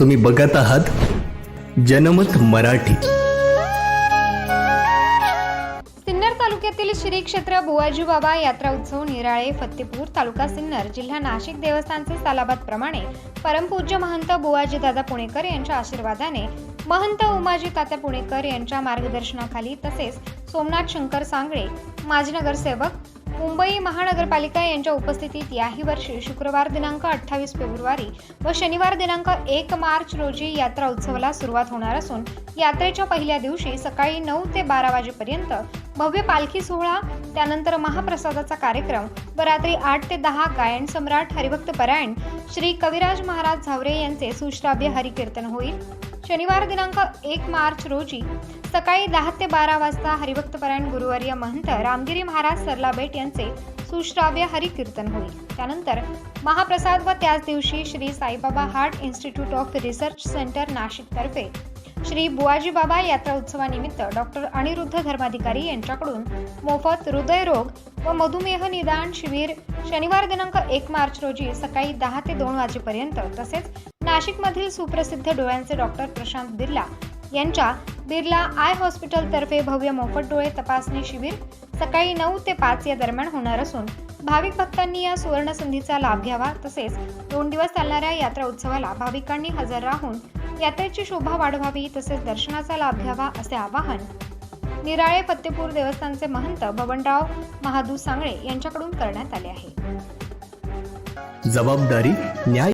तुम्ही बघत आहात जनमत मराठी. सिन्नर तालुक्यातील श्री क्षेत्र बुवाजी बाबा यात्रा उत्सव निराळे फत्तेपूर तालुका सिन्नर जिल्हा नाशिक देवस्थानचे सालाबाद प्रमाणे परमपूज्य महंत बुवाजी दादा पुणेकर यांच्या आशीर्वादाने महंत उमाजी तात्या पुणेकर यांच्या मार्गदर्शनाखाली तसेच सोमनाथ शंकर सांगळे माजी नगरसेवक मुंबई महानगरपालिका यांच्या उपस्थितीत याही वर्षी शुक्रवार दिनांक अठ्ठावीस फेब्रुवारी व शनिवार दिनांक एक मार्च रोजी यात्रा उत्सवाला सुरुवात होणार असून यात्रेच्या पहिल्या दिवशी सकाळी नऊ ते बारा वाजेपर्यंत भव्य पालखी सोहळा त्यानंतर महाप्रसादाचा कार्यक्रम व रात्री आठ ते दहा गायन सम्राट हरिभक्त परायण श्री कविराज महाराज झावरे यांचे सुश्राव्य हरिकीर्तन होईल. शनिवार दिनांक एक मार्च रोजी सकाळी दहा ते बारा वाजता हरिभक्तपरायण गुरुवार्य गुरुवर्य महंत रामगिरी महाराज सरलाबेट यांचे सुश्राव्य हरिकीर्तन होईल. त्यानंतर महाप्रसाद व त्याच दिवशी Shri Saibaba heart institute of research centre नाशिकतर्फे Shri Buvaji Baba यात्रा उत्सवानिमित्त डॉक्टर अनिरुद्ध धर्माधिकारी यांच्याकडून मोफत हृदयरोग व मधुमेह निदान शिबिर शनिवार दिनांक एक मार्च रोजी सकाळी दहा ते दोन वाजेपर्यंत तसेच नाशिकमधील सुप्रसिद्ध डोळ्यांचे डॉक्टर प्रशांत बिर्ला यांच्या बिर्ला आय हॉस्पिटलतर्फे भव्य मोफत डोळे तपासणी शिबिर सकाळी नऊ ते पाच या दरम्यान होणार असून भाविक भक्तांनी या सुवर्ण संधीचा लाभ घ्यावा तसेच दोन दिवस चालणाऱ्या यात्रा उत्सवाला भाविकांनी हजर राहून यात्रेची शोभा वाढवावी तसेच दर्शनाचा लाभ घ्यावा असे आवाहन. निराळे फत्तेपूर देवस्थानचे महंत बबनराव महादू सांगळे यांच्याकडून करण्यात आले आहे. जबाबदारी न्याय